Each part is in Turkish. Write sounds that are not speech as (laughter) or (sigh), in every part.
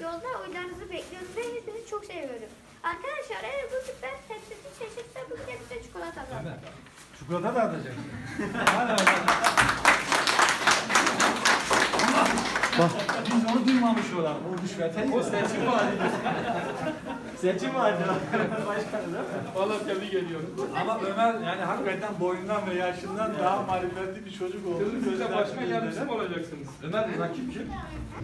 Yolda oylarınızı bekliyoruz ve hepinizi çok seviyorum. Arkadaşlar eğer bu süper tepsisi şaşırsa bugün hepimize çikolata dağıtacak. Çikolata dağıtacak. Hadi Bak. Biz onu duymamış olan. O düşvete göstersin seçim vaadi. (laughs) Başkanı değil mi? Valla tebrik ediyorum. Ama Ömer yani hakikaten boyundan ve yaşından daha marifetli bir çocuk oldu. Siz Gözler başkan yardımcısı mı olacaksınız? Ömer rakip kim?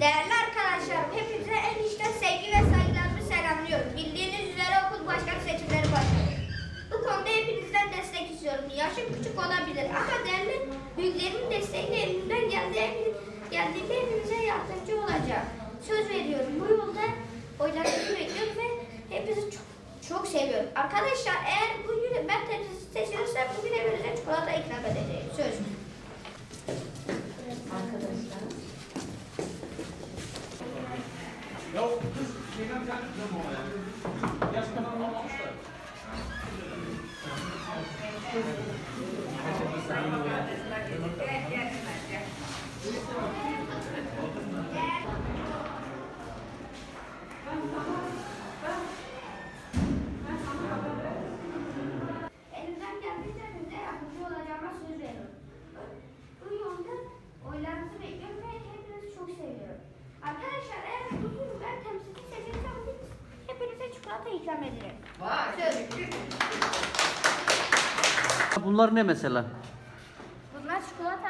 Değerli arkadaşlarım, hepinize en içten sevgi ve saygılarımı selamlıyorum. Bildiğiniz üzere okul başkanı seçimleri başladı. Bu konuda hepinizden destek istiyorum. Yaşım küçük olabilir ama değerli büyüklerimin desteğiyle elimden geldiği, geldiğinde hepinize yardımcı olacağım. Söz veriyorum. Bu yolda ve hepinizi çok, çok seviyorum. Arkadaşlar eğer bugün ben temsilci seçilirsem bugün hepinize çikolata ikram edeceğim. Söz. Ya o kız şeyden tane kızım o ya. Yaş kadar olmamışlar. Elimden geldiğince size yardımcı olacağıma söz veriyorum. Bu yolda oylarınızı bekliyorum ve hepinizi çok seviyorum. Arkadaşlar eğer bugün ben temsilci seçilirsem hepinize çikolata ikram ederim. Söz. Bunlar ne mesela? Bunlar çikolata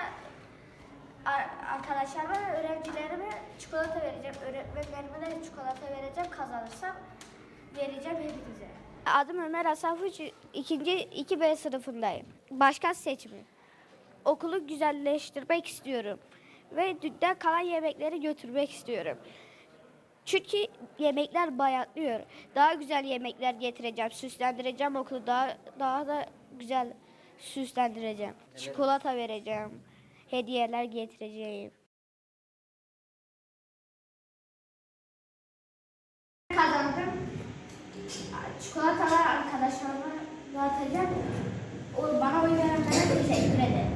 Ar- arkadaşlarıma ve öğrencilerime çikolata vereceğim. Öğretmenlerime de çikolata vereceğim. Kazanırsam vereceğim hepinize. Adım Ömer Asaf Uç. ikinci 2B sınıfındayım. Başkan seçimi. Okulu güzelleştirmek istiyorum. Ve dünden kalan yemekleri götürmek istiyorum. Çünkü yemekler bayatlıyor. Daha güzel yemekler getireceğim. Süslendireceğim okulu. Daha, daha da güzel süslendireceğim. Çikolata vereceğim. Hediyeler getireceğim. Kazandım. Çikolatalar arkadaşlarıma dağıtacağım. O bana oy verenlere teşekkür ederim.